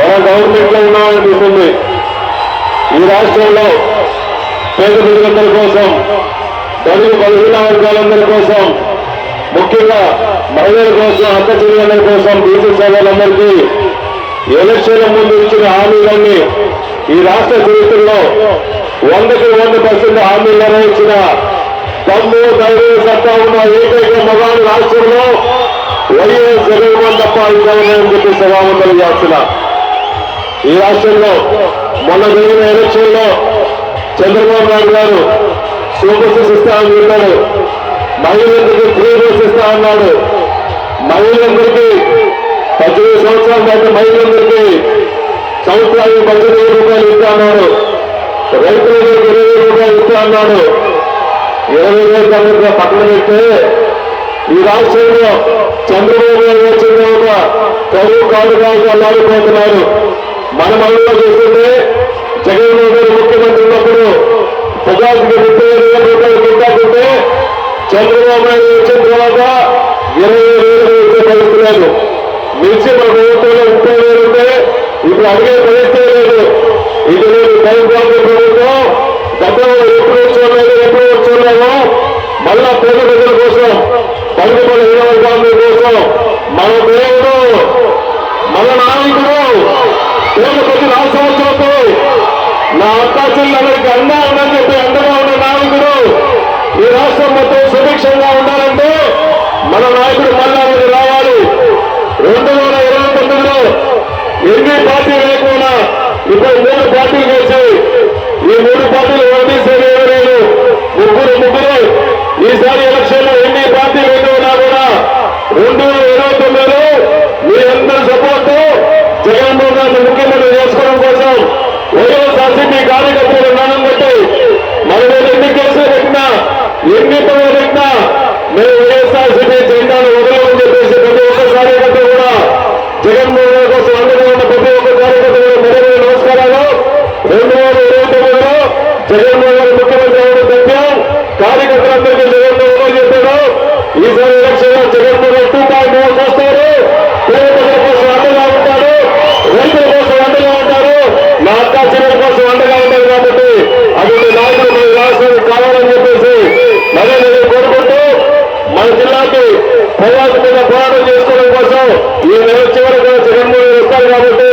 మన గవర్నమెంట్లో ఉన్నామనిపిస్తుంది ఈ రాష్ట్రంలో పేద ప్రజలందరి కోసం బడుగు బలహీన వర్గాలందరి కోసం ముఖ్యంగా మహిళల కోసం అక్క చెల్లెలందరి కోసం బీసీ సోదరులందరికీ ఎలక్షన్ల ముందు ఇచ్చిన హామీలన్నీ ఈ రాష్ట్ర చరిత్రలో వందకి వంద పర్సెంట్ హామీలు నెరవేర్చిన తమ్ము ధైర్య సత్తా ఉన్న ఏకైక మగాడు రాష్ట్రంలో వైఎస్ జగన్మోహన్ తప్ప ఇంకెవరని చెప్పి సభావందలు చేస్తున్నా ఈ రాష్ట్రంలో మొన్న జరిగిన ఎలక్షన్లో చంద్రబాబు నాయుడు గారు సూపర్ సిక్స్ ఇస్తా చెప్పాడు మహిళలందరికీ ఫ్రీ బస్ ఇస్తా అన్నాడు. మహిళలందరికీ పద్దెనిమిది సంవత్సరాల పాటు మహిళలందరికీ సంవత్సరానికి పద్దెనిమిది వేల రూపాయలు ఇస్తా అన్నాడు. రైతులకు ఇరవై వేల రూపాయలు ఇస్తా అన్నాడు. ఇరవై వేల కనుక పక్కన పెడితే ఈ రాష్ట్రంలో చంద్రబాబు నాయుడు వచ్చిన తర్వాత కరువు కాడుగా అల్లాడిపోతున్నారు. మన మనలో చూస్తుంటే జగన్మోహన్ గారు ముఖ్యమంత్రి ఉన్నప్పుడు ప్రజాకి ముప్పై ఐదు వేల రూపాయలు పెట్టాకుంటే చంద్రబాబు నాయుడు వచ్చిన తర్వాత ఇరవై వేలు వచ్చే పరిస్థితి లేదు. మిర్చి మన ప్రభుత్వంలో ముప్పై వేలు ఉంటే ఇప్పుడు అడిగే పరిస్థితి లేదు. ఇది లేదు ప్రభుత్వం ప్రభుత్వం. గతంలో ఎప్పుడు చూడలేదు ఎప్పుడు చూడలేము మళ్ళా పేద ప్రజల కోసం బయటపడే ఇరవై కోసం మన దేవుడు మన నాయకుడు పేద ప్రజల ఆశీర్వచనతో నా అక్క చెల్లెలకి అండా ఉందని చెప్పి అండగా ఉన్న నాయకుడు ఈ రాష్ట్రం మొత్తం సుభిక్షంగా ఉండాలంటే మన నాయకుడు మళ్ళా మీరు రావాలి. రెండు వేల ఇరవై తొమ్మిదిలో ఎన్ని పార్టీ లేకుండా ఇప్పుడు మూడు పార్టీలు చేసి ఈ మూడు పార్టీలు ఓడిసేది లేదు ముగ్గురు ముగ్గురు. ఈసారి ఎలక్షన్లో ఎన్ని పార్టీ లేకుండా కూడా రెండు వేల ఇరవై తొమ్మిదిలో మీ అందరి సపోర్ట్ జగన్మోహన్ గారిని ముఖ్యమంత్రి చేసుకోవడం కోసం వైఎస్ ప్రజల మీద పోరాటం చేసుకోవడం కోసం ఈ నెల చివరి కూడా జగన్మోహన్ గారు వస్తారు కాబట్టి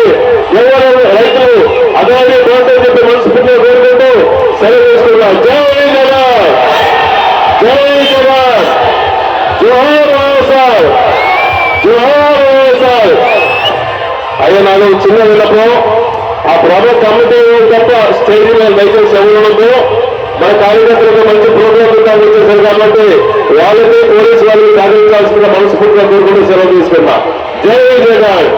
ఎవరు రైతులు అదే బాగుంటుందని చెప్పి మనస్ఫూర్తిగా కోరుకుంటూ సెలవు తీసుకున్నాం జై జగన్ జై జగన్ జోహార్ సార్ జోహార్ సార్ అయ్యా నాకు చిన్న విన్నపం. ఆ ప్రభుత్వ కమిటీ తప్ప స్టేజ్ మీద దయచేసి ఎవరు ఉండదు మన కార్యకర్తలకు మంచి ప్రోగ్రాం ఇద్దాం వచ్చేసారు కాబట్టి వాళ్ళకి పోలీసు వాళ్ళకి సహకరించాల్సిన మనస్ఫూర్తిగా కోరుకుంటూ సెలవు తీసుకున్నా జై జగన్